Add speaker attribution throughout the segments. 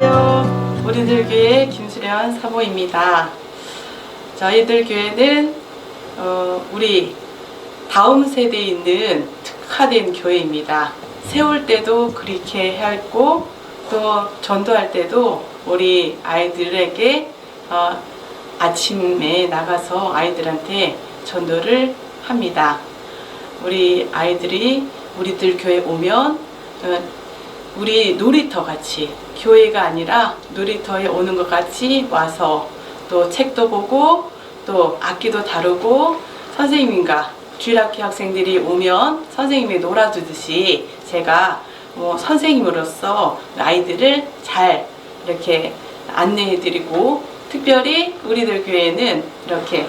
Speaker 1: 우리들 교회 김수련 사모입니다. 저희들 교회는 어, 우리 다음 세대에 있는 특화된 교회입니다. 세울 때도 그렇게 했고 또 전도할 때도 우리 아이들에게 어, 아침에 나가서 아이들한테 전도를 합니다. 우리 아이들이 우리들 교회 오면 어, 우리 놀이터 같이 교회가 아니라 놀이터에 오는 것 같이 와서 또 책도 보고 또 악기도 다루고 선생님과 주일학교 학생들이 오면 선생님이 놀아주듯이 제가 뭐 선생님으로서 아이들을 잘 이렇게 안내해드리고 특별히 우리들 교회는 이렇게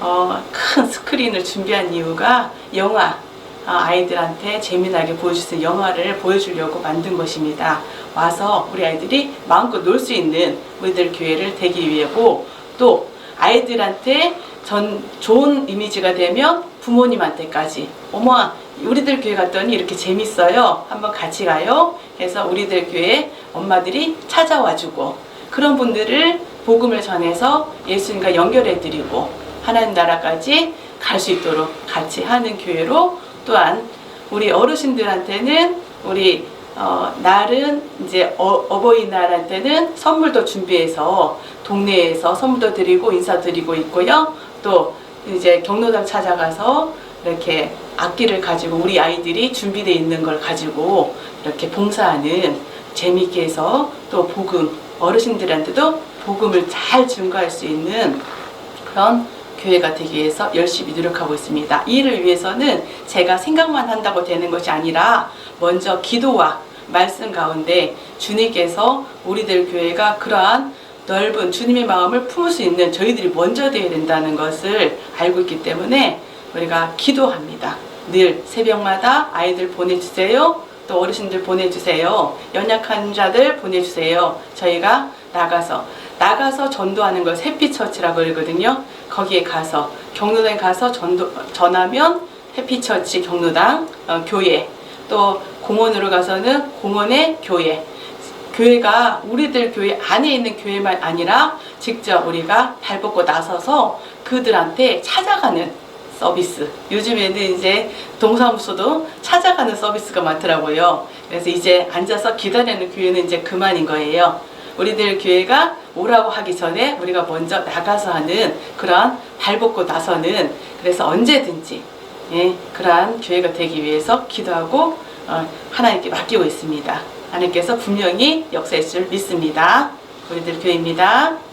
Speaker 1: 어, 큰 스크린을 준비한 이유가 영화 어, 아이들한테 재미나게 보여줄 수 있는 영화를 보여주려고 만든 것입니다. 와서 우리 아이들이 마음껏 놀 수 있는 우리들 교회를 되기 위해고 또 아이들한테 전 좋은 이미지가 되면 부모님한테까지 어머 우리들 교회 갔더니 이렇게 재밌어요 한번 같이 가요 해서 우리들 교회 엄마들이 찾아와주고 그런 분들을 복음을 전해서 예수님과 연결해드리고 하나님 나라까지 갈 수 있도록 같이 하는 교회로 또한 우리 어르신들한테는 우리 어, 날은 이제 어, 어버이날한테는 선물도 준비해서 동네에서 선물도 드리고 인사드리고 있고요. 또 이제 경로당 찾아가서 이렇게 악기를 가지고 우리 아이들이 준비되어 있는 걸 가지고 이렇게 봉사하는 재미있게 해서 또 복음 어르신들한테도 복음을 잘 증거할 수 있는 그런 교회가 되기 위해서 열심히 노력하고 있습니다. 이 일을 위해서는 제가 생각만 한다고 되는 것이 아니라 먼저 기도와 말씀 가운데 주님께서 우리들 교회가 그러한 넓은 주님의 마음을 품을 수 있는 저희들이 먼저 되어야 된다는 것을 알고 있기 때문에 우리가 기도합니다. 늘 새벽마다 아이들 보내주세요. 또 어르신들 보내주세요. 연약한 자들 보내주세요. 저희가 나가서 나가서 전도하는 걸 햇빛처치라고 그러거든요. 거기에 가서 경로당에 가서 전도 전하면 햇빛처치 경로당 어, 교회 또 공원으로 가서는 공원의 교회 교회가 우리들 교회 안에 있는 교회만 아니라 직접 우리가 발벗고 나서서 그들한테 찾아가는 서비스. 요즘에는 이제 동사무소도 찾아가는 서비스가 많더라고요. 그래서 이제 앉아서 기다리는 교회는 이제 그만인 거예요. 우리들 교회가 오라고 하기 전에 우리가 먼저 나가서 하는 그러한 발벗고 나서는 그래서 언제든지 예, 그러한 교회가 되기 위해서 기도하고 어, 하나님께 맡기고 있습니다. 하나님께서 분명히 역사했을 줄 믿습니다. 우리들 교회입니다.